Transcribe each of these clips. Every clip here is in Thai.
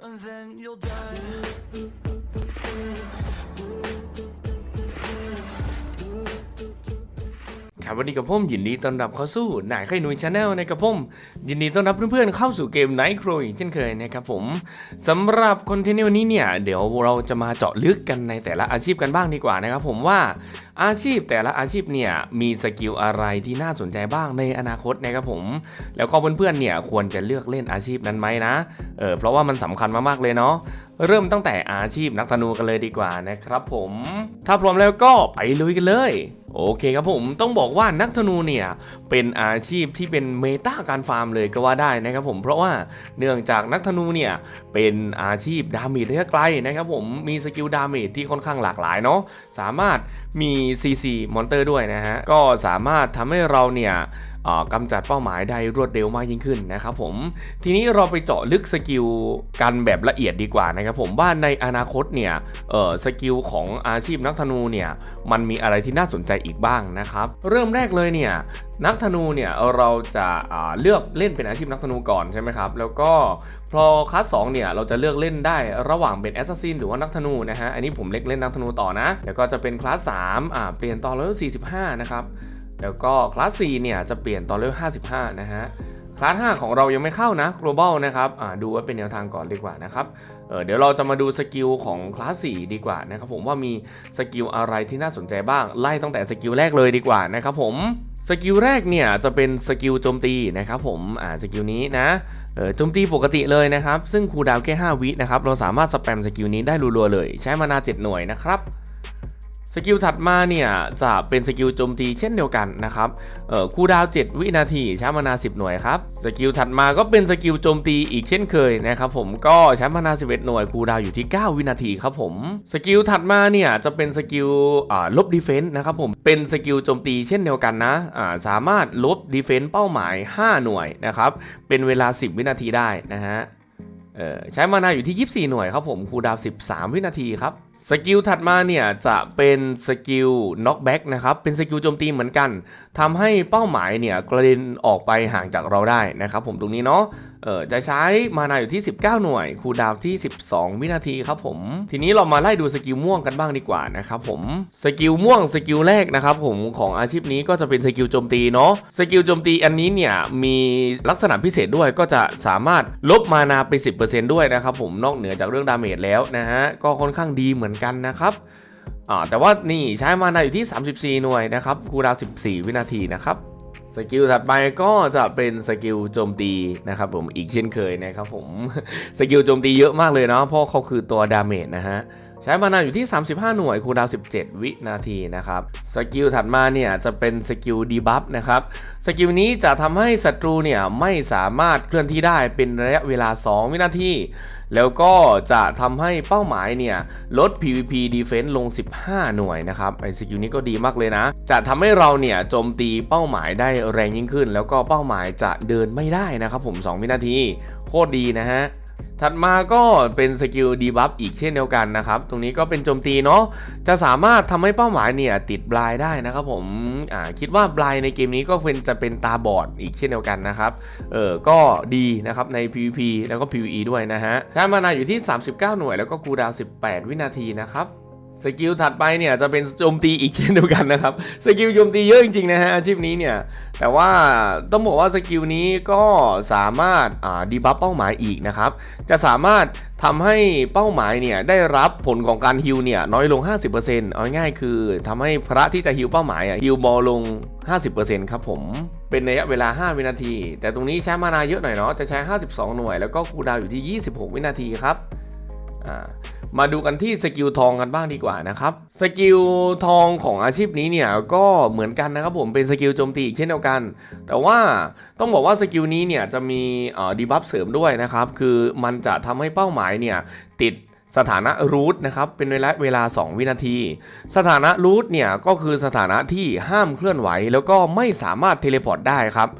and then you'll die. ครับวันนี้กับผมยินดีต้อนรับเข้าสู่หนายไข่หนุ่ยชาแนลนะครับผมยินดีต้อนรับเพื่อนๆเข้าสู่เกม Night Crow อีกเช่นเคยนะครับผมสำหรับคอนเทนต์วันนี้เนี่ยเดี๋ยวเราจะมาเจาะลึกกันในแต่ละอาชีพกันบ้างดีกว่านะครับผมว่าอาชีพแต่ละอาชีพเนี่ยมีสกิลอะไรที่น่าสนใจบ้างในอนาคตนะครับผม แล้วก็เพื่อนๆเนี่ยควรจะเลือกเล่นอาชีพนั้นไหมนะเออเพราะว่ามันสำคัญมากๆเลยเนาะเริ่มตั้งแต่อาชีพนักธนูกันเลยดีกว่านะครับผม ถ้าพร้อมแล้วก็ไปลุยกันเลย โอเคครับผมต้องบอกว่านักธนูเนี่ยเป็นอาชีพที่เป็นเมตาการฟาร์มเลยก็ว่าได้นะครับผมเพราะว่าเนื่องจากนักธนูเนี่ยเป็นอาชีพดาเมจระยะไกลนะครับผมมีสกิลดาเมจที่ค่อนข้างหลากหลายเนาะสามารถมี CC มอนเตอร์ด้วยนะฮะก็สามารถทำให้เราเนี่ย อ่ากำจัดเป้าหมายได้รวดเร็วมากยิ่งขึ้นนะครับผมทีนี้เราไปเจาะลึกสกิลกันแบบละเอียดดีกว่านะครับผมว่าในอนาคตเนี่ยสกิลของอาชีพนักธนูเนี่ยมันมีอะไรที่น่าสนใจอีกบ้างนะครับเริ่มแรกเลยเนี่ยนักธนูเนี่ยเราจะเลือกเล่นเป็นอาชีพนักธนูก่อนใช่ไหมครับแล้วก็พอคลาสสองเนี่ยเราจะเลือกเล่นได้ระหว่างเป็นแอสซัสซินหรือว่านักธนูนะฮะอันนี้ผมเล็กเล่นนักธนูต่อนะ แล้วก็จะเป็นคลาสสามอ่าเปลี่ยนตอนเลเวล45นะครับ แล้วก็คลาส 4 เนี่ยจะเปลี่ยนตอนเลเวล55 นะฮะ คลาส 5 ของเรายังไม่เข้านะ global นะครับอ่าดูว่าเป็นแนวทางก่อนดีกว่านะครับเเดี๋ยวเราจะมาดูสกิลของคลาส 4 ดีกว่านะครับผมว่ามีสกิลอะไรที่น่าสนใจบ้าง ไล่ตั้งแต่สกิลแรกเลยดีกว่านะครับผมสกิลแรกเนี่ยจะเป็นสกิลโจมตีนะครับผม อ่าสกิลนี้นะ เออโจมตีปกติเลยนะครับ ซึ่งคูดาวแค่ 5 วินะครับ เราสามารถสแปมสกิลนี้ได้รัวๆเลย ใช้มานา 7 หน่วยนะครับ สกิลถัดมาเนี่ยจะเป็นสกิลโจมตีเช่นเดียวกันนะครับเอ่อคูดาว 7 วินาทีใช้มานา 10 หน่วยครับ สกิลถัดมาก็เป็นสกิลโจมตีอีกเช่นเคยนะครับผมก็ใช้มานา 11 หน่วยคูดาวอยู่ที่ 9 วินาทีครับผม สกิลถัดมาเนี่ยจะเป็นสกิลอ่าลบดีเฟนต์นะครับผมเป็นสกิลโจมตีเช่นเดียวกันนะอ่าสามารถลบดีเฟนต์เป้าหมาย 5 หน่วยนะครับเป็นเวลา 10 วินาทีได้นะฮะเอ่อใช้มานาอยู่ที่ 24 หน่วยครับผมคูดาว 13 วินาทีครับ สกิลถัดมาเนี่ยจะเป็นสกิลน็อกแบ็กนะครับ เป็นสกิลโจมตีเหมือนกันทำให้เป้าหมายเนี่ยกระเด็นออกไปห่างจากเราได้นะครับผมตรงนี้เนาะ เออจะใช้มานาอยู่ที่ 19 หน่วยคูดาวที่ 12 วินาทีครับผม ทีนี้เรามาไล่ดูสกิลม่วงกันบ้างดีกว่านะครับผมสกิลม่วงสกิลแรกนะครับผมของอาชีพนี้ก็จะเป็นสกิลโจมตีเนาะสกิลโจมตีอันนี้เนี่ยมีลักษณะพิเศษด้วยก็จะสามารถลบมานาไป 10%ด้วยนะครับผมนอกเหนือจากเรื่องดาเมจแล้วนะฮะก็ค่อนข้างดีเหมือนกันนะครับอ่าแต่ว่านี่ใช้มานาอยู่ที่ 34 หน่วยนะครับคูดาว 14 วินาทีนะครับ สกิลถัดไปก็จะเป็นสกิลโจมตีนะครับผมอีกเช่นเคยนะครับผม สกิลโจมตีเยอะมากเลยเนาะเพราะเขาคือตัวดาเมจนะฮะ ใช้มานาอยู่ที่ 35 หน่วยคูดาว 17 วินาทีนะครับ สกิลถัดมาเนี่ยจะเป็นสกิลดีบัฟนะครับ สกิลนี้จะทำให้ศัตรูเนี่ยไม่สามารถเคลื่อนที่ได้เป็นระยะเวลา 2 วินาที แล้วก็จะทำให้เป้าหมายเนี่ยลด PVP Defense ลง 15 หน่วยนะครับ ไอสกิลนี้ก็ดีมากเลยนะ จะทำให้เราเนี่ยโจมตีเป้าหมายได้แรงยิ่งขึ้น แล้วก็เป้าหมายจะเดินไม่ได้นะครับผม 2 วินาที โคตรดีนะฮะ ถัดมาก็เป็นสกิลดีบัฟอีกเช่นเดียวกันนะครับ ตรงนี้ก็เป็นโจมตีเนาะ จะสามารถทำให้เป้าหมายเนี่ยติดบลายได้นะครับผมคิดว่าบลายในเกมนี้ก็เป็นจะเป็นตาบอดอีกเช่นเดียวกันนะครับ เออก็ดีนะครับใน PVP แล้วก็ PVE ด้วยนะฮะใช้มานาอยู่ที่ 39 หน่วยแล้วก็คูดาว 18 วินาทีนะครับ สกิลถัดไปเนี่ยจะเป็นโจมตีอีกเช่นเดียวกันนะครับสกิลโจมตีเยอะจริงๆนะฮะอาชีพนี้เนี่ยแต่ว่าต้องบอกว่าสกิลนี้ก็สามารถดีบัฟเป้าหมายอีกนะครับจะสามารถทำให้เป้าหมายเนี่ยได้รับผลของการฮิลเนี่ยน้อยลง 50%เอาง่ายๆคือทำให้พระที่จะฮิลเป้าหมายอะฮิลบอลลง 50%ครับผมเป็นระยะเวลา 5 วินาที แต่ตรงนี้ใช้มานาเยอะหน่อยเนาะจะใช้ 52 หน่วย แล้วก็คูลดาวอยู่ที่ 26 วินาทีครับ มาดูกันที่สกิลทองกันบ้างดีกว่านะครับสกิลทองของอาชีพนี้เนี่ยก็เหมือนกันนะครับผมเป็นสกิลโจมตีอีกเช่นเดียวกัน แต่ว่าต้องบอกว่าสกิลนี้เนี่ยจะมีดีบัฟเสริมด้วยนะครับ คือมันจะทำให้เป้าหมายเนี่ยติดสถานะรูทนะครับเป็นเวลาเวลา 2 วินาที สถานะรูทเนี่ยก็คือสถานะที่ห้ามเคลื่อนไหว แล้วก็ไม่สามารถเทเลพอร์ตได้ครับ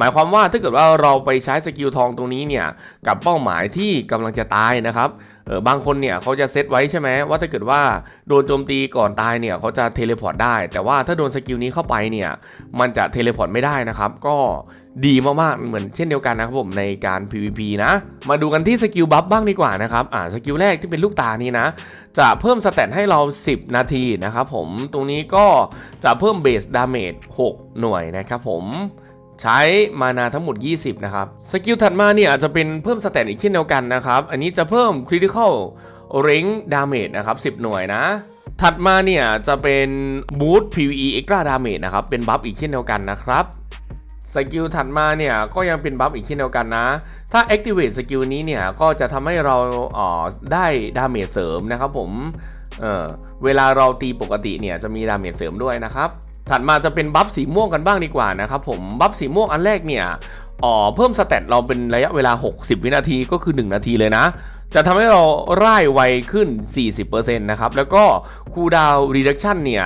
หมายความว่าถ้าเกิดว่าเราไปใช้สกิลทองตรงนี้เนี่ยกับเป้าหมายที่กำลังจะตายนะครับเออบางคนเนี่ยเขาจะเซตไว้ใช่ไหมว่าถ้าเกิดว่าโดนโจมตีก่อนตายเนี่ยเขาจะเทเลพอร์ตได้ แต่ว่าถ้าโดนสกิลนี้เข้าไปเนี่ยมันจะเทเลพอร์ตไม่ได้นะครับก็ดีมากๆเหมือนเช่นเดียวกันนะครับผมในการ PVP นะ มาดูกันที่สกิลบัฟบ้างดีกว่านะครับอ่าสกิลแรกที่เป็นลูกตานี้นะ จะเพิ่มสเตตให้เรา 10 นาทีนะครับผมตรงนี้ก็จะเพิ่มเบสดาเมจ6หน่วยนะครับผม ใช้มานาทั้งหมด 20 นะครับ สกิลถัดมาเนี่ยอาจจะเป็นเพิ่มสเตตอีกเช่นเดียวกันนะครับ อันนี้จะเพิ่ม Critical Range Damage นะครับ 10 หน่วยนะ ถัดมาเนี่ยจะเป็น Boost PVE Extra Damage นะครับ เป็นบัฟอีกเช่นเดียวกันนะครับสกิลถัดมาเนี่ยก็ยังเป็นบัฟอีกเช่นเดียวกันนะ ถ้า activate สกิลนี้เนี่ยก็จะทำให้เราออได้ดาเมจเสริมนะครับผมเเวลาเราตีปกติเนี่ยจะมีดาเมจเสริมด้วยนะครับ ถัดมาจะเป็นบัฟสีม่วงกันบ้างดีกว่านะครับผมบัฟสีม่วงอันแรกเนี่ยอ๋อเพิ่มสเตตเราเป็นระยะเวลา 60 วินาทีก็คือ 1 นาทีเลยนะ จะทำให้เราร่ายไวขึ้น 40%นะครับ แล้วก็คูดาวรีดักชันเนี่ย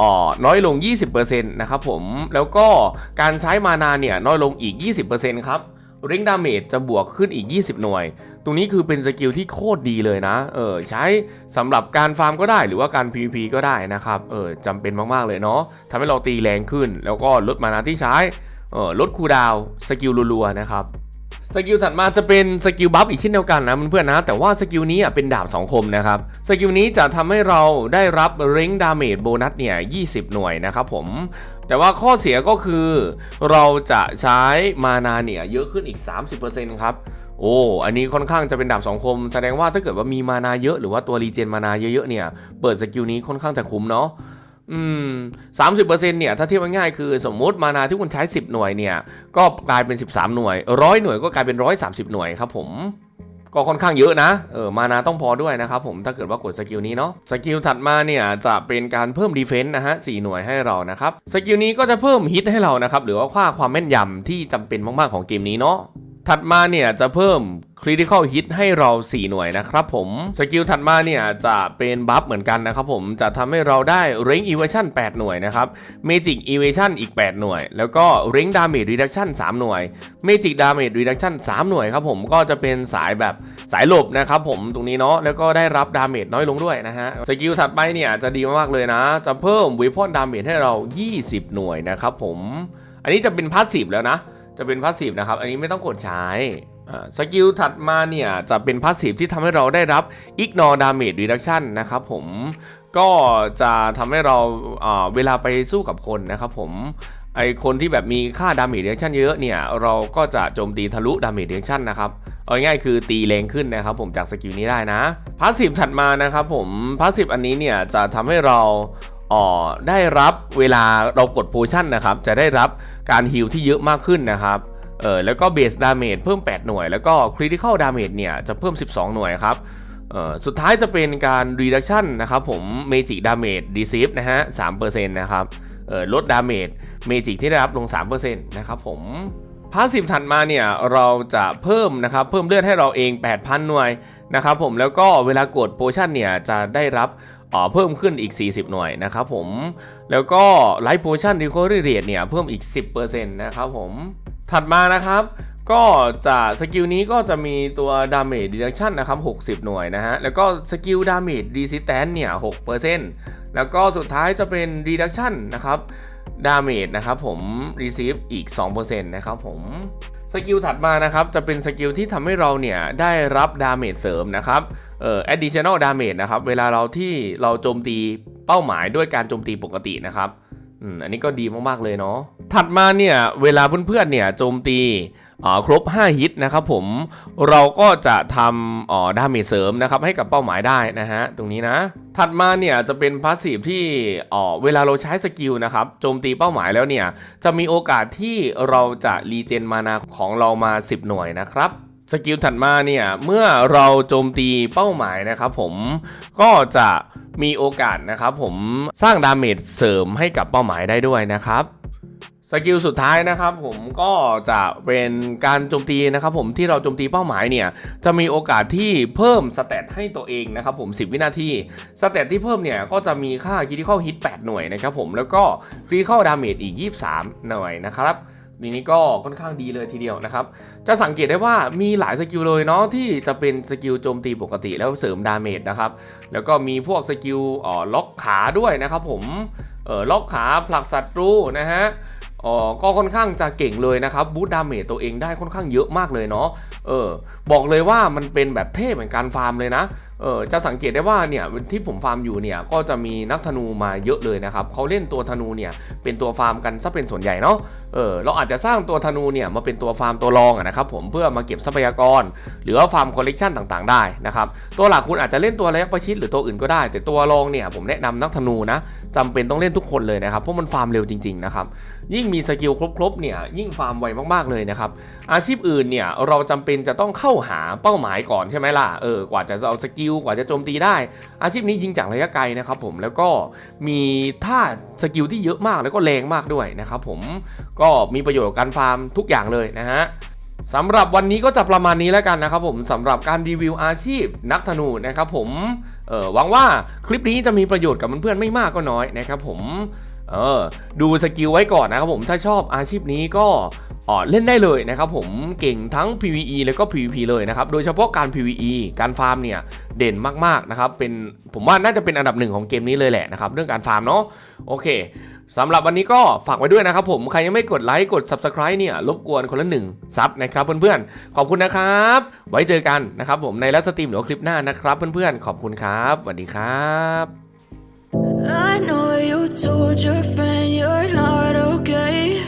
อ๋อน้อยลง 20%นะครับผมแล้วก็การใช้มานาเนี่ยน้อยลงอีก 20%ครับ ริงดาเมจจะบวกขึ้นอีก 20 หน่วย ตรงนี้คือเป็นสกิลที่โคตรดีเลยนะ เออใช้สำหรับการฟาร์มก็ได้หรือว่าการ PVP ก็ได้นะครับ เออจำเป็นมาก ๆ เลยเนาะทำให้เราตีแรงขึ้น แล้วก็ลดมานาที่ใช้ เออลดคูดาวสกิลรัวๆนะครับ สกิลถัดมาจะเป็นสกิลบัฟอีกเช่นเดียวกันนะเพื่อนๆนะ แต่ว่าสกิลนี้เป็นดาบสองคมนะครับสกิลนี้จะทำให้เราได้รับเร่งดาเมจโบนัสเนี่ย20 หน่วยนะครับผมแต่ว่าข้อเสียก็คือเราจะใช้มานาเนี่ยเยอะขึ้นอีก 30%ครับโอ้ อันนี้ค่อนข้างจะเป็นดาบสองคม แสดงว่าถ้าเกิดว่ามีมานาเยอะหรือว่าตัวรีเจนมานาเยอะๆเนี่ย เปิดสกิลนี้ค่อนข้างจะคุ้มเนาะ อืมสามสิบเปอร์เซ็นต์เนี่ยถ้าเทียบง่ายๆคือสมมติมานาที่คุณใช้10หน่วยเนี่ย ก็กลายเป็น13หน่วยร้อยหน่วยก็กลายเป็น130หน่วยครับผมก็ค่อนข้างเยอะนะเออมานาต้องพอด้วยนะครับผมถ้าเกิดว่ากดสกิลนี้เนาะสกิลถัดมาเนี่ยจะเป็นการเพิ่มดีเฟนต์นะฮะ4หน่วยให้เรานะครับสกิลนี้ก็จะเพิ่มฮิตให้เรานะครับหรือว่าค่าความแม่นยำที่จำเป็นมากๆของเกมนี้เนาะถัดมาเนี่ยจะเพิ่ม Critical Hit ให้เรา 4 หน่วยนะครับผม สกิลถัดมาเนี่ยจะเป็นบัฟเหมือนกันนะครับผมจะทำให้เราได้ Range Evasion 8หน่วยนะครับ Magic Evasion อีก 8 หน่วย แล้วก็ Range Damage Reduction 3หน่วย Magic Damage Reduction 3หน่วยครับผมก็จะเป็นสายแบบสายหลบนะครับผมตรงนี้เนาะแล้วก็ได้รับดาเมจน้อยลงด้วยนะฮะสกิลถัดไปเนี่ยจะดีมากๆเลยนะ จะเพิ่ม Weapon Damage ให้เรา 20 หน่วยนะครับผม อันนี้จะเป็นพาสซีฟแล้วนะ จะเป็นพาสซีฟนะครับ อันนี้ไม่ต้องกดใช้ สกิลถัดมาเนี่ยจะเป็นพาสซีฟที่ทำให้เราได้รับ Ignore Damage Reduction นะครับผมก็จะทำให้เราอ่าเวลาไปสู้กับคนนะครับผมไอคนที่แบบมีค่า Damage Reduction เยอะเนี่ย เราก็จะโจมตีทะลุ Damage Reduction นะครับเอาง่ายคือตีแรงขึ้นนะครับผมจากสกิลนี้ได้นะพาสซีฟถัดมานะครับผมพาสซีฟอันนี้เนี่ยจะทำให้เราอ๋อได้รับเวลาเรากดโพชั่นนะครับ จะได้รับการฮิลที่เยอะมากขึ้นนะครับ เออแล้วก็เบสดาเมจเพิ่ม 8 หน่วย แล้วก็คริติคอลดาเมจเนี่ยจะเพิ่ม 12 หน่วยครับเออสุดท้ายจะเป็นการ reduction นะครับผม magic damage deceive นะฮะ3%นต์นะครับเออลดดาเมจเมจิกที่ได้รับลง 3%นะครับผมพาสซีฟถัดมาเนี่ยเราจะเพิ่มนะครับเพิ่มเลือดให้เราเอง 8,000 หน่วยนะครับผมแล้วก็เวลากดโพชั่นเนี่ยจะได้รับเอ่อเพิ่มขึ้นอีก 40 หน่วยนะครับผมแล้วก็ไลฟ์โพชั่นรีคอรี่เรทเนี่ยเพิ่มอีก 10%นะครับผม ถัดมานะครับก็จะสกิลนี้ก็จะมีตัว Damage Reduction นะครับ 60 หน่วยนะฮะ แล้วก็สกิล Damage Resistance เนี่ย 6%แล้วก็สุดท้ายจะเป็น Reduction นะครับ Damage นะครับผม Receive อีก 2%นะครับผมสกิลถัดมานะครับ จะเป็นสกิลที่ทำให้เราเนี่ย ได้รับ Damage เสริมนะครับเอ่อ Additional Damage นะครับ เวลาเราที่เราโจมตีเป้าหมายด้วยการโจมตีปกตินะครับ อืมอันนี้ก็ดีมากๆเลยเนาะถัดมาเนี่ยเวลาเพื่อนๆเนี่ยโจมตีครบ 5 ฮิตนะครับผมเราก็จะทำดาเมจเสริมนะครับให้กับเป้าหมายได้นะฮะตรงนี้นะ ถัดมาเนี่ยจะเป็นพาสซีฟที่เวลาเราใช้สกิลนะครับโจมตีเป้าหมายแล้วเนี่ยจะมีโอกาสที่เราจะรีเจนมานาของเรามา 10 หน่วยนะครับ สกิลถัดมาเนี่ยเมื่อเราโจมตีเป้าหมายนะครับผมก็จะมีโอกาสนะครับผมสร้างดาเมจเสริมให้กับเป้าหมายได้ด้วยนะครับสกิลสุดท้ายนะครับผมก็จะเป็นการโจมตีนะครับผมที่เราโจมตีเป้าหมายเนี่ยจะมีโอกาสที่เพิ่มสเตตให้ตัวเองนะครับผม 10 วินาทีสเตตที่เพิ่มเนี่ยก็จะมีค่า critical hit 8หน่วยนะครับผมแล้วก็ critical damage อีก 23 หน่วยนะครับ นี่ก็ค่อนข้างดีเลยทีเดียวนะครับ จะสังเกตได้ว่ามีหลายสกิลเลยเนาะที่จะเป็นสกิลโจมตีปกติแล้วเสริมดาเมจนะครับ แล้วก็มีพวกสกิลอ๋อล็อกขาด้วยนะครับผมเออล็อกขาผลักศัตรูนะฮะอ๋อก็ค่อนข้างจะเก่งเลยนะครับบูตดาเมจตัวเองได้ค่อนข้างเยอะมากเลยเนาะเออบอกเลยว่ามันเป็นแบบเทพเหมือนการฟาร์มเลยนะเออจะสังเกตได้ว่าเนี่ยที่ผมฟาร์มอยู่เนี่ยก็จะมีนักธนูมาเยอะเลยนะครับเขาเล่นตัวธนูเนี่ยเป็นตัวฟาร์มกันซะเป็นส่วนใหญ่เนาะเออเราอาจจะสร้างตัวธนูเนี่ยมาเป็นตัวฟาร์มตัวรองอะนะครับผมเพื่อมาเก็บทรัพยากร หรือว่าฟาร์มคอลเลกชันต่างๆได้นะครับตัวหลักคุณอาจจะเล่นตัวระยะประชิดหรือตัวอื่นก็ได้ แต่ตัวรองเนี่ยผมแนะนำนักธนูนะจำเป็นต้องเล่นทุกคนเลยนะครับเพราะมันฟาร์มเร็วจริงๆนะครับยิ่งมีสกิลครบๆเนี่ยยิ่งฟาร์มไวมากๆเลยนะครับอาชีพอื่นเนี่ยเราจำเป็นจะต้องเข้าหาเป้าหมายก่อนใช่ไหมล่ะเออกว่าจะเอาสกิลกว่าจะโจมตีได้ อาชีพนี้ยิงจากระยะไกลนะครับผมแล้วก็มีท่าสกิลที่เยอะมากแล้วก็แรงมากด้วยนะครับผมก็มีประโยชน์กับการฟาร์มทุกอย่างเลยนะฮะสำหรับวันนี้ก็จะประมาณนี้แล้วกันนะครับผมสำหรับการรีวิวอาชีพนักธนูนะครับผมเออหวังว่าคลิปนี้จะมีประโยชน์กับเพื่อนๆไม่มากก็น้อยนะครับผม เออดูสกิลไว้ก่อนนะครับผมถ้าชอบอาชีพนี้ก็เล่นได้เลยนะครับผมเก่งทั้ง PVE แล้วก็ PVP เลยนะครับโดยเฉพาะการ PVE การฟาร์มเนี่ยเด่นมากๆนะครับเป็นผมว่าน่าจะเป็นอันดับหนึ่งของเกมนี้เลยแหละนะครับเรื่องการฟาร์มเนาะโอเคสำหรับวันนี้ก็ฝากไว้ด้วยนะครับผมใครยังไม่กดไลค์กด Subscribe เนี่ยรบกวนคนละหนึ่งซับนะครับเพื่อนๆ ขอบคุณนะครับ ไว้เจอกันนะครับผมในไลฟ์สตรีมหรือคลิปหน้านะครับเพื่อนๆ ขอบคุณครับสวัสดีครับ I know you told your friend you're not okay.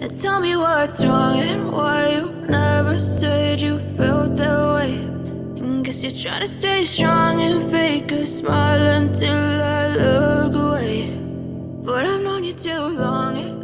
And tell me what's wrong and why you never said you felt that way. And guess you're trying to stay strong and fake a smile until I look away. But I've known you too long,